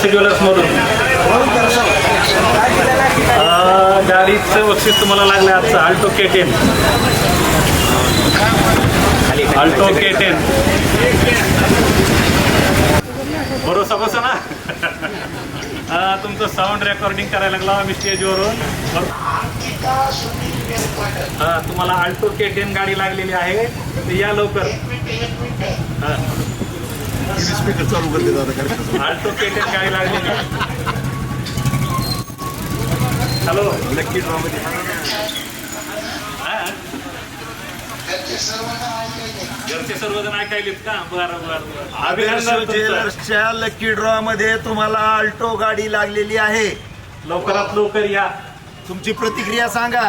कलसी ज्वेलर्समधून गाडीचं बक्षीस तुम्हाला लागलं आजचं Alto K ten Alto K ten भरोसा बस ना. तुमचं साऊंड रेकॉर्डिंग करायला लागला आम्ही स्टेजवरून तुम्हाला आल्टो के टेन गाडी लागलेली आहे. या लवकर. हां. स्पीकर चालू करते दादा कार्यक्रम. आल्टो गाडी हॅलो नक्की ड्रॉमध्ये घरचे सर्वजण ऐकायलेत का? बरं बरं बरं. अभिनंदन तुमचं. ज्वेलर्सच्या लकी ड्रॉ मध्ये तुम्हाला आल्टो गाडी लागलेली आहे. लवकरात लवकर या. तुमची प्रतिक्रिया सांगा.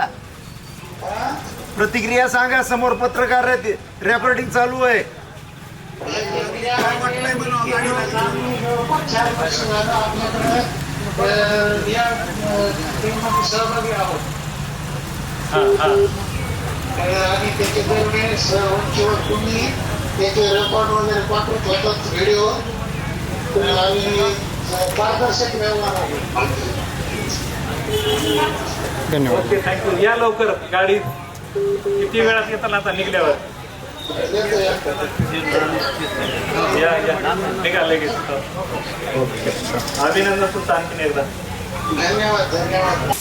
प्रतिक्रिया सांगा समोर पत्रकार. रेकॉर्डिंग चालू आहे. सहभागी आहोत आणि त्याचे दरम्यान तुम्ही त्याचे रेकॉर्ड वगैरे पाठवत होतात व्हिडिओ आणि पारदर्शक व्यवहार आहे ओके थँक्यू या लवकर गाडी किती वेळात येताना आता निघल्यावर? या. या अभिनंदन तुमचं आणखीन एकदा धन्यवाद धन्यवाद